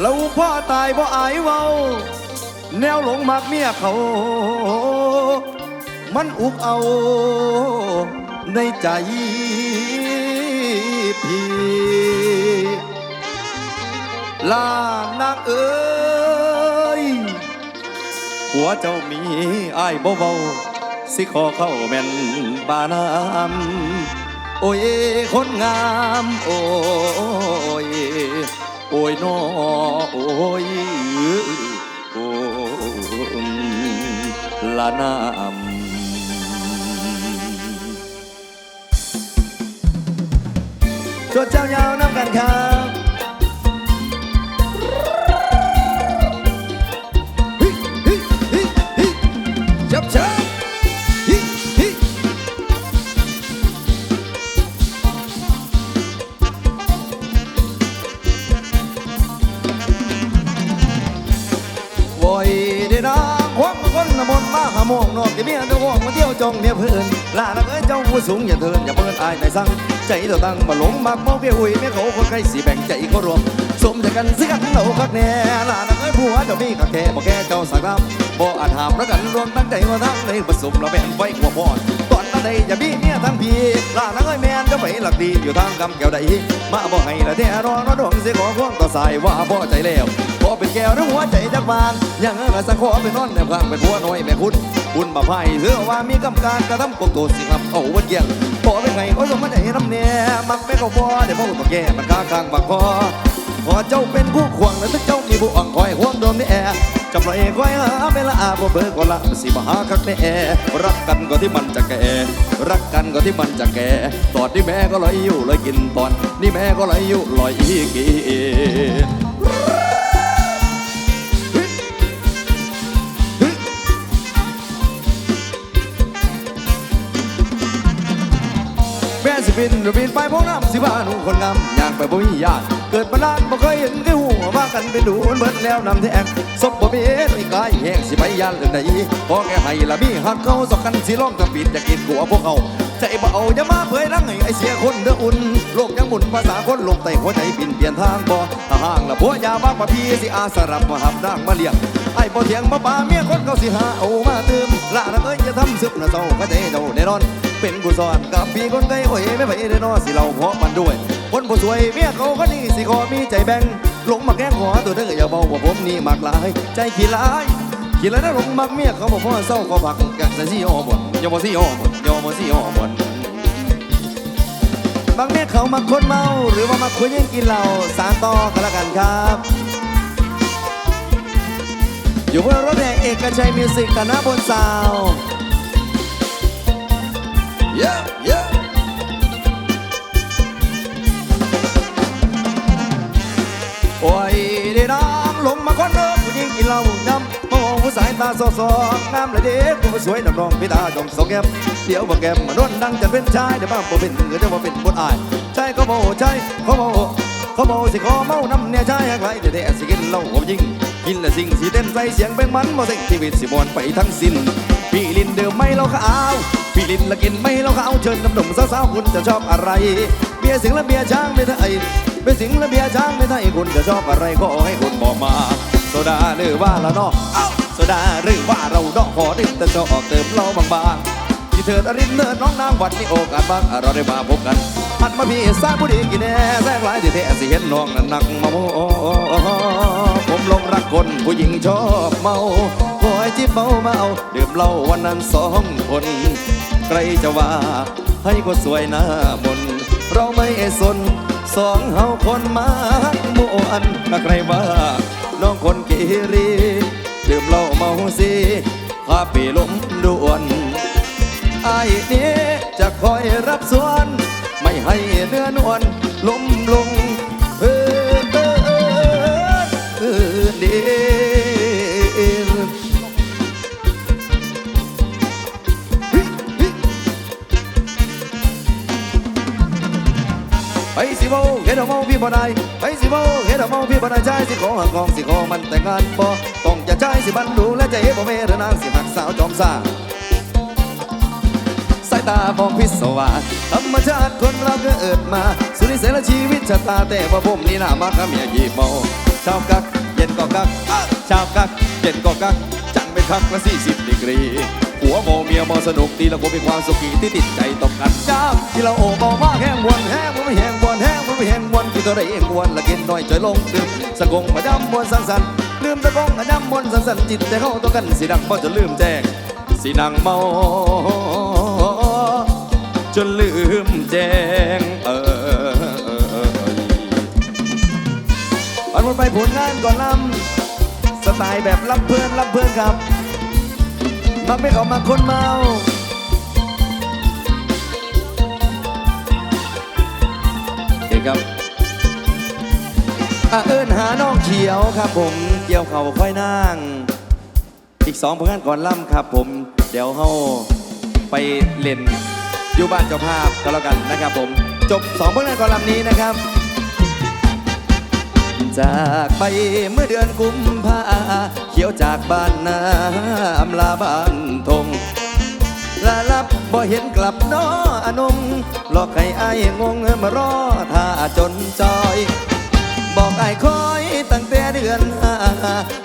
แล้วพ่อตายบ่อายเว้า แนวหลงมักเมียเขา มันอุกเอาในใจพี่ ลานางเอ้ยหัวเจ้ามีอายบ่เบาสิขอเข้าแม่นบานามโอ้ยคนงาม โอ้ยโอ้ยนอโอ้ยโอ้ละนามชวนเจ้ายาวน้ำกันครับ นละมนต์มาหาโมงนอกที่เมียตะวงมาเที่ยวจองเมียเพื่อนลานักเอ้ยเจ้าผู้สูงอย่าเทินอย่าเปิดอายในสั่งใจเต่าตั้งมาหลงมักมองเพียหุยเมียเขาคนใครสีแบ่งใจเขารวมสมใจกันสิกันเอาคักแน่ลานักเอ้ยผัวเจ้ามีคักแค่บ่แค่เจ้าสักน้ำบ่อาจหามประกันรวมตั้งใจมาทั้งในผสมเราแบ่งไว้กว่าพอดตอนนั้นใดอย่ามีเมียทั้งพี่ลานักเอ้ยแม่นจ้าไปหลักดีอยู่ทางกำแก้วใดมาบ่ให้ละแท้รอรอดวงเสียขอควงต่อสายว่าบ่ใจแล้ว ขอเป็นแก้วทั้งหัวใจจักบานยังเอ้ยสักขอเป็นนอนแนวข้างเป็นหัวน้อยแม่คุณคุณมาไพ่เสือว่ามีกำการกระทำกบตัวสิครับเอาวัดเยี่ยงพอเป็นไงก็สมมันใจน้ำเนียมักไม่เข้าพอเดี๋ยวพ่อต้องแก้มันค้าข้างบักพอขอเจ้าเป็นผู้ควงและถ้าเจ้ามีผู้อ่องคอยห่วงโดมในแอร์จะปล่อยคอยหาเวลาอาบ่เบิกก็ละสิมาหาคักในแอร์รักกันก็ที่มันจะแก่รักกันก็ที่มันจะแก่ตอนนี้แม่ก็ลอยอยู่ลอยกินตอนนี่แม่ก็ลอยอยู่ลอยอีกิน บินรือบินไปพวกน้ำสิบ้านุ่คนงามอยากไปบ่มีญาติเกิดมานานบ่เคยเห็นแค่หูว่ากันไปดูมันเบิดแล้วนำแทงศพบ่มีเอ็ดไม่กายแห้งสิไปยานเรื่องใดพอแค่ให้ละมีหักเขาสกันสิร้องทำปิดจะกินกัวพวกเขาใจบ่เอาอย่ามาเผยรังให้ไอเสียคนเด้ออุ่นโลกยังหมุนภาษาคนลกไต่หัวใจบินเปลี่ยนทางบ่ถ้าห่างละผัวยาบ้างมาพี่สิอาสรับมาหับนางมาเลี้ยงไอ้บ่เถียงบ่ป่าเมียคนเขาสิหาเอามาเตืมละนะเอ้ยจะทำซึบนะเจ้าก็ใจเจ้าแน่นอน เป็นกูสอนกับพี่คนไกลโอ้ยไม่ไปได้นอสิเราเพาะมันด้วย คนผู้สวยเมียเขาก็นี่สิขอมีใจแบ่งหลงมาแกล้งขอตัวเด้ออย่าเบาว่าผมนี่มักหลายใจขี้ร้ายขี้ร้ายนะหลงมักเมียเขาบอกพ่อเศร้าขอผักกันแต่สิอ้อบ่นอย่าบ่สิอ้อบ่นอย่าบ่สิอ้อบ่นบางเมียเขามักคนเมา หรือว่ามักคุยยังกินเหล้าสารต่อกันละกันครับอยู่บนรถแห่เอกชัยมิวสิกกันนะบนซาว โอ้ยเด้น้องลงมาคนเดิมผู้หญิงกินเหล้าดำมองผู้สายตาสอสองงามเลยเด็กผู้สวยดำรองพี่ตาจอมสองแก้มเดี๋ยวบ่แก้มมานวลดังจะเป็นชายเดี๋ยวบ้างบ่เป็นเดี๋ยวบ่เป็นบนอายใช่ก็บ่ใช่เขาบ่เขาบ่สิขอเมาน้ำเนี่ยใช่ใครแต่แต่สิกินเหล้าผมยิงกินและสิ่งสีเต้นใส่เสียงเป็นมันบ่เซ็งชีวิตสิบอนไปทั้งสิ้น เดิมไม่เราขาวพี่ลินละกินไม่เราขาวเชิญน้ำหนุ่มสาวๆคุณจะชอบอะไร เบียร์สิงและเบียร์ช้างไม่ไทยเบียร์สิงและเบียร์ช้างไม่ไทยคุณจะชอบอะไรก็ให้คุณบอกมา โซดาหรือว่าละเนาะเอ้าโซดาหรือว่าเราดอกขอดิ้นแต่จะออกเติมเราบางๆที่เถิดอรินเนิดน้องนางวันนี้โอกาสบ้างเราได้มาพบกันหัดมาพี่สร้างผู้ดีกินแน่แทรกหลายที่แท้สิเห็นน้องนั้นนักมาโม ผมลงรักคนผู้หญิงชอบเมาคอยจิบเมาเมาดื่มเหล้าวันนั้นสองคน ใครจะว่าให้คนสวยหน้ามนเราไม่สนสองเฮาคนมาโมอันถ้าใครว่า น้องคนกเรดื่มเหล้าเมาสิพาไปล้มด่วนไอ้นี้จะคอยรับส่วน ไม่ให้เนื้อนวลล้มลง สิโมเฮ็ดเอาเมาพี่บ่ได้ไปสิโมเฮ็ดเอาเมาพี่บรรยายสิขอหักกองสิขอมันแต่งงานบ่ต้องจะใจสิบันดูและใจบ่เมรนางสิหักสาวจอมซ่าสายตามองพิศวาสธรรมชาติคนเราก็เอิดมา สุริเสละชีวิตชะตาแต่ว่าผมนี่น่ามากับเมียยีเมาเช้ากัก เย็นก็กักเช้ากัก เย็นก็กัก จังไปคักละสี่สิบดีกรี หัวโมเมียโมสนุกตีละผมมีความสุขีที่ติดใจตกกันจ้าที่เราโอบบอกว่าแห้งวนแห้งมันไม่แห้งวนแห้งมันไม่แห้งวนที่ตัวใดเองวนละกินน้อยใจลงดื่มสะกงมาดำมวนสังสรรค์ลืมสะกงมาดำมวนสังสรรค์จิตใจเข้าตัวกันสีดังบ่จะลืมแจ้งสีนังเมาจนลืมแจ้งเอออันวนไปผลงานก่อนลำสไตล์แบบรับเพื่อนรับเพื่อนครับ มักไม่เขามาคนเมาเด็กครับอาเอิญหาน้องเขียวครับผมเกี่ยวเขาค่อยนั่งอีกสองผลงานก่อนล่ำครับผม เดี๋ยวเฮาไปเล่นอยู่บ้านเจ้าภาพก็แล้วกันนะครับผม จบสองผลงานก่อนล่ำนี้นะครับ จากไปเมื่อเดือนกุมภาเขียวจากบ้านนาอำลาบ้านทงลาลับบ่เห็นกลับน้ออนงหลอกให้อายงงมารอท่าจนจอย บอกไอ้คอยตั้งแต่เดือนห้า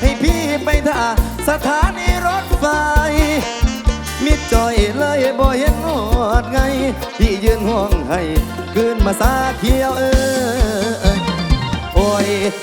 ให้พี่ไปท่าสถานีรถไฟมิดจอยเลยบ่เห็นหอดไง พี่ยืนห่วงให้คืนมาสาเขียวเออ้ย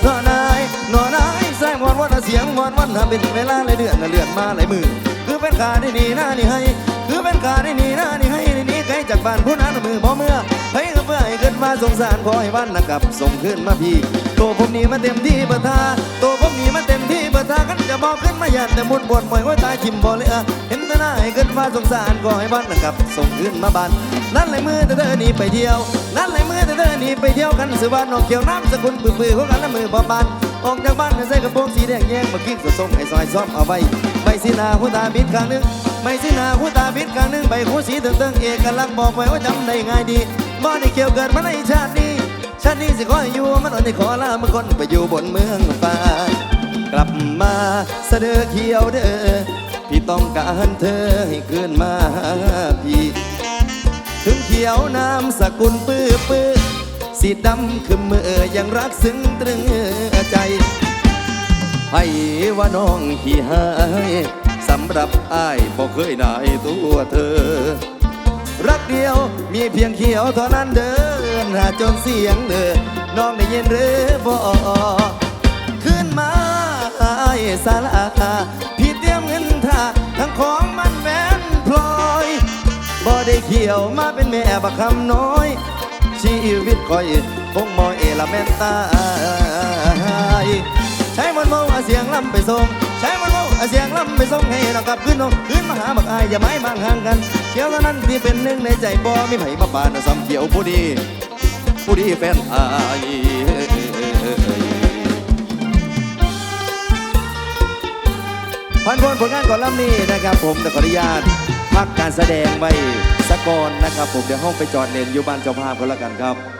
นอนายนอนายแสงวอนวันเสียงวอนวันหาเป็นเวลาหลายเดือนเดือนมาหลายมือคือเป็นขาได้นี่หน้านี่ให้ คือเป็นขาได้นี่หน้านี่ให้ได้นี่ ไกลจากบ้านผู้นั้นมือบ่เมื่อให้กับเพื่อให้เกิดมาสงสารขอให้วันนะครับส่งขึ้นมาพี่ตัวผมนี่มาเต็มที่เปิดทาตัวผมนี่มาเต็มที่เปิดทากันจะบอกขึ้นมายันแต่มุดบวดปล่อยไว้ตายทิมบ่เลยอะเห็นแต่หน้าให้เกิดมาสงสารขอให้วันนะครับส่งขึ้นมาบ้านนั่นเลยมือแต่เธอหนีไปเที่ยวนั่นเลยมือแต่เธอหนีไปเที่ยวกันสือว่านอกเกี่ยวน้ำสกุลปื้อๆของกันละมือบอบานออกจากบ้านใส่กระโปรงสีแดงแยงมากิ้งกระส้มให้ซอยซ้อมเอาไว้ใบสีหนาหูตาบิดข้างหนึง ไม่สิหนาหูตาบิดกลางหนึ่งใบหูสีเติงเติงเอกลักษณ์บอกไว้ว่าจำได้ง่ายดีบ่ได้เกี่ยวเกิดมาในชาตินี้ชาตินี้สิขออยู่มันอ่อนที่ขอลาเมื่อคนไปอยู่บนเมืองฟ้ากลับมาเสดอเขียวเด้อพี่ต้องการเธอให้คืนมาพี่ถึงเขียวน้ำสกุลปื้อปื้อสีดำคือมือยังรักซึ้งตรึงใจให้ว่าน้องขี้หายำหรับอ้ายบอกเคยนายตัวเธอ รักเดียวมีเพียงเขียวเท่านั้นเดินหาจนเสียงเด้อน้องได้ยินหรือบ่ขึ้นมาอ้ายสาลาพี่เตรียมเงินท่าทั้งของมันแม่นพลอยบ่ได้เขียวมาเป็นแม่บักคำน้อย ชีวิตคอยคงมอยเอลาเมนตายใช้มันมาเอาเสียงลำไปส่งใช้มันมอา เสียงลำไปส่งให้เรากลับขึ้นน้องขึ้นมาหาบักอายอย่าไม้บางห่างกันเขียวเท่านั้นที่เป็นหนึ่งในใจบ่มีไผมาปานเอาซ้ำเขียวผู้ดีผู้ดีแฟนอายพันพลผลงานก่อนลำนี้นะครับผมแต่ขออนุญาตพักการแสดงไว้สักก่อนนะครับผมเดี๋ยวห้องไปจอดเลนอยู่บ้านเจ้าภาพก็แล้วกันครับ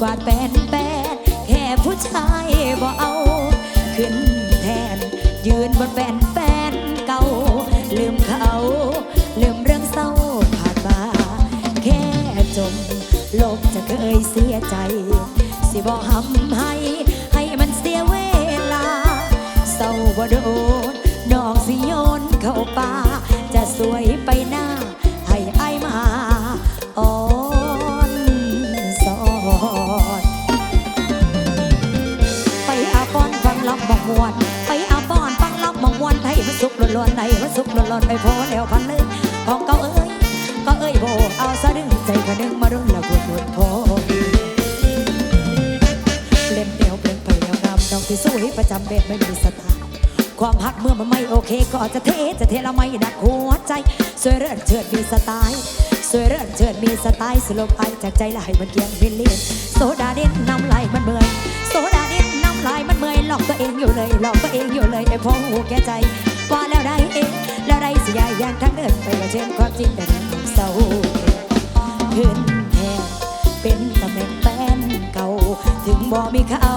กวาดแฟนแฟนแค่ผู้ชายบ่เอา ขึ้นแทน ยืนบนแฟนแฟนเก่า ลืมเขา ลืมเรื่องเศร้าผ่านมาแค่จมโลกจะเคยเสียใจ สิบอกหำให้ให้มันเสียเวลาเศร้าบ่โดนนอกสิโยนเข้าป่าจะสวย องมองมวนไปอาบอนฟังล็อกมองมวนไทยมันสุกล้วนๆให้มันสุกล้วนไปโพแล้วพันเลยของเก่าเอ้ยก็เอ้ยโบเอาสะดึงใจกระดึงมารุนลวบุดบุดโพเล่นเดียวเปล่งไปแล้วนำน้องที่สวยประจำเบ็ดไม่มีสถานความหักเมื่อมันไม่โอเค ก็จะเทจะเทละไม่นักหัวใจ สวยเรื่อนเชิดมีสไตล์สวยเรื่อนเชิดมีสไตล์สลบไปจากใจละให้มันเกียงเป็นเลียนโซดาเด่นน้ำไหลมันเบื่อโซดา อกตัวเองอยู่เลยหลอกตัวเองอยู่เลยไอ้พงหูแก่ใจว่าแล้วได้เองแล้วได้สิยายอย่างทั้งเดินไปเช่นความจริงแต่ท้องเศร้าเพื่นแทนเป็นตำแหน่งแฟนเก่าถึงบ่มีเขา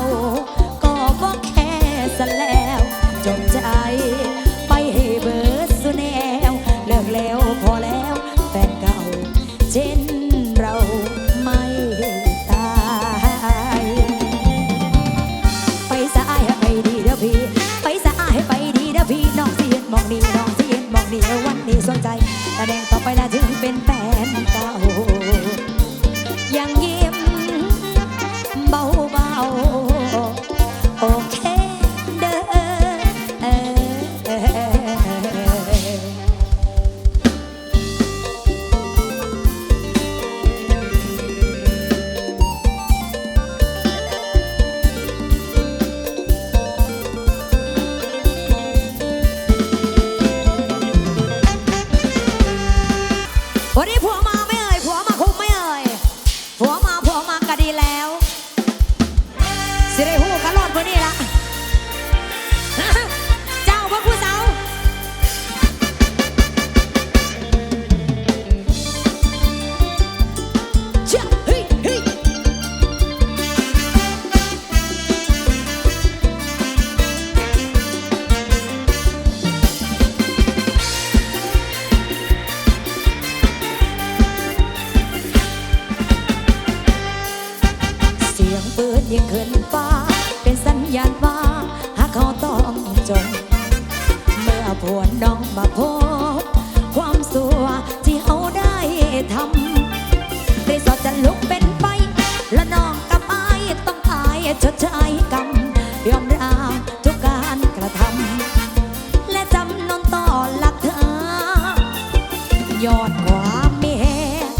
ยอดความมีแหง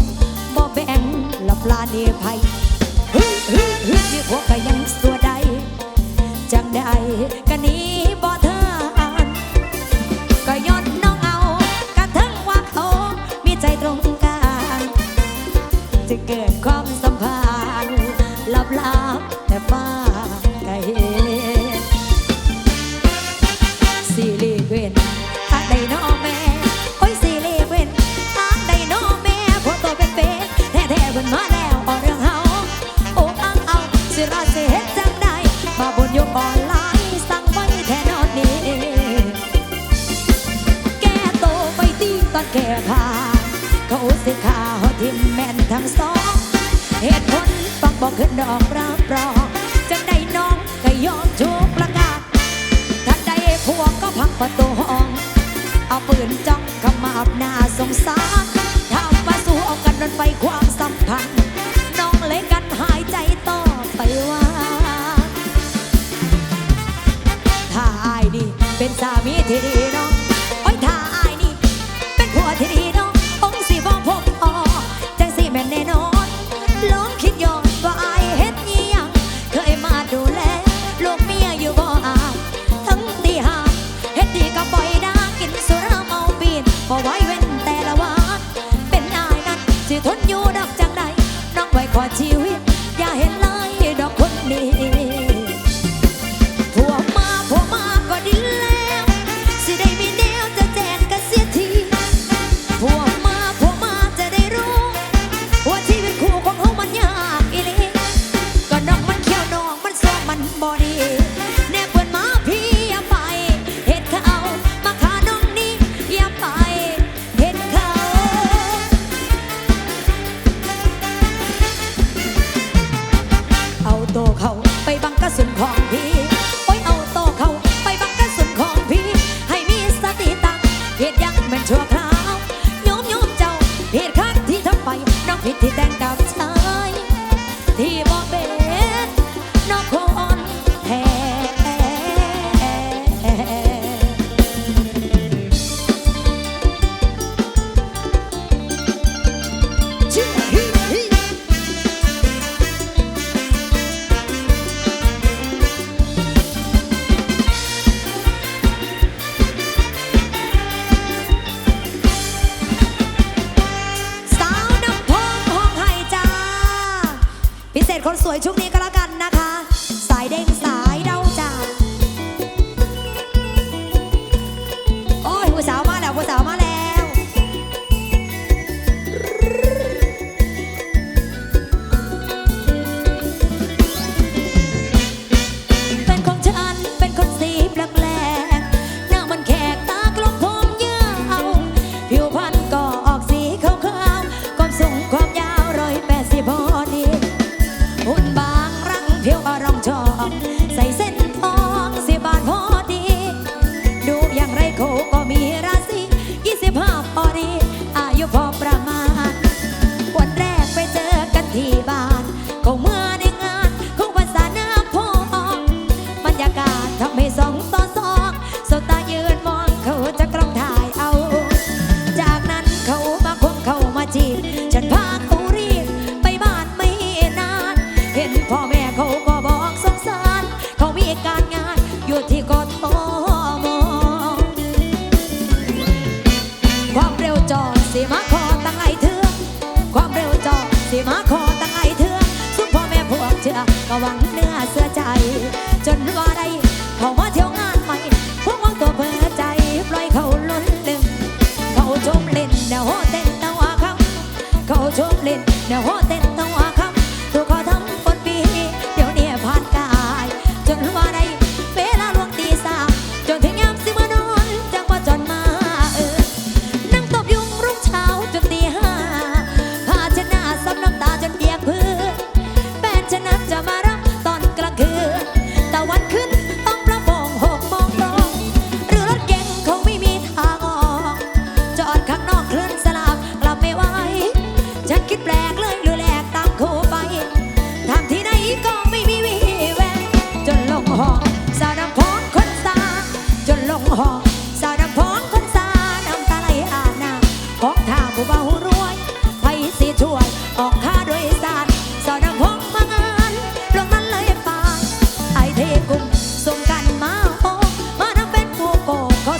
บ่แบ่งลับลาเนภัยเฮ้ยเฮ้ยเฮ้หัวก็ยังสัวใดจังได้กันนี้ แก้ผ้าเขาสิขาหอทิมแม่นทั้งสอง เหตุผลต้งบอกขึ้นดอกรับรองจะได้น้องก็ยอมทุกประกาศถ้าได้พวกก็พังประตูห้อง เอาปืนจ้องขมับหน้าสงสารทำมาสู้เอากันนั้นไปความสัมพันธ์ น้องเล่กันหายใจต่อไปว่า ถ้าอายดีเป็นสามีที่ดี ที่กทมความเร็วจอดสีมาคอตั้งไอเถื่อความเร็วจอดสีมาคอตั้งไอเถื่อสุดพ่อแม่พวกเชื่อก็หวังเนื้อเสื้อใจ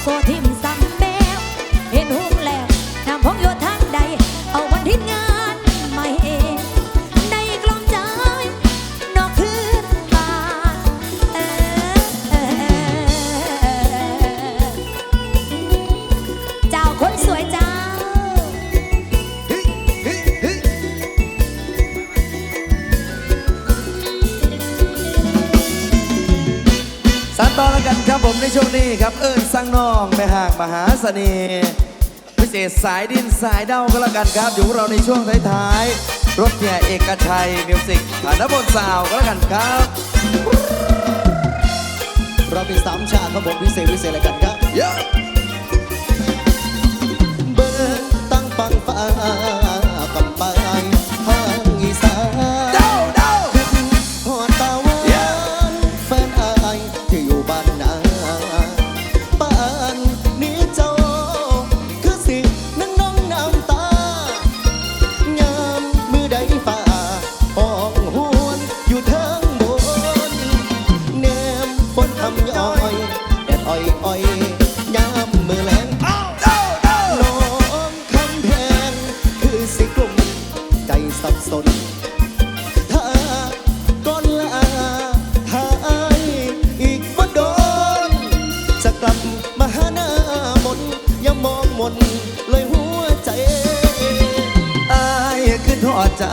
โซทิมางมหาเสน่ห์พิเศษสายดินสายเด้าก็แล้วกันครับ อยู่เราในช่วงท้ายๆ รถแห่เอกชัยมิวสิกฐานบนสาวก็แล้วกันครับ เราเป็นสามชาติครับผมพิเศษพิเศษอะไรกันครับ yeah. เบอร์ตั้งปังฟ้ากำปัง สนถ้าก่อนลาหาอีกบ่โดน จะกลับมาห้ามนอย่ามองมนเลหัวใจอายขึ้นทอดเจ้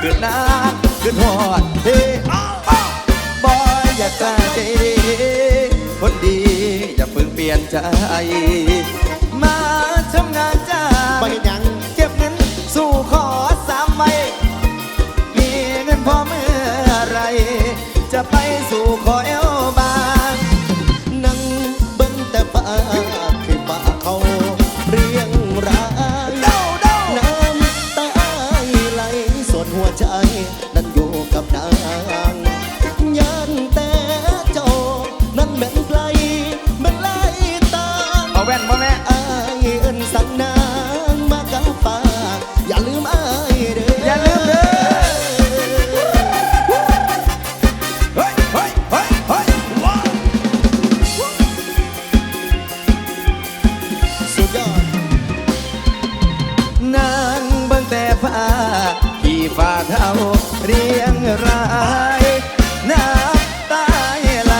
เกิดนักขึ้นทอดเฮ้บอยอย่ากล้าใจคนดีอย่าเพิ่งเปลี่ยนใจ Dù 友 ฝ่าเท้าเรียงรายน้ำตาไหล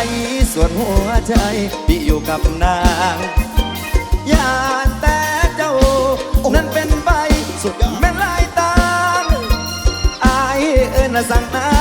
ส่วนหัวใจพี่อยู่กับนางยานแต่เจ้านั้นเป็นไปสุดแม่นลายตาไอเอินสั่งนา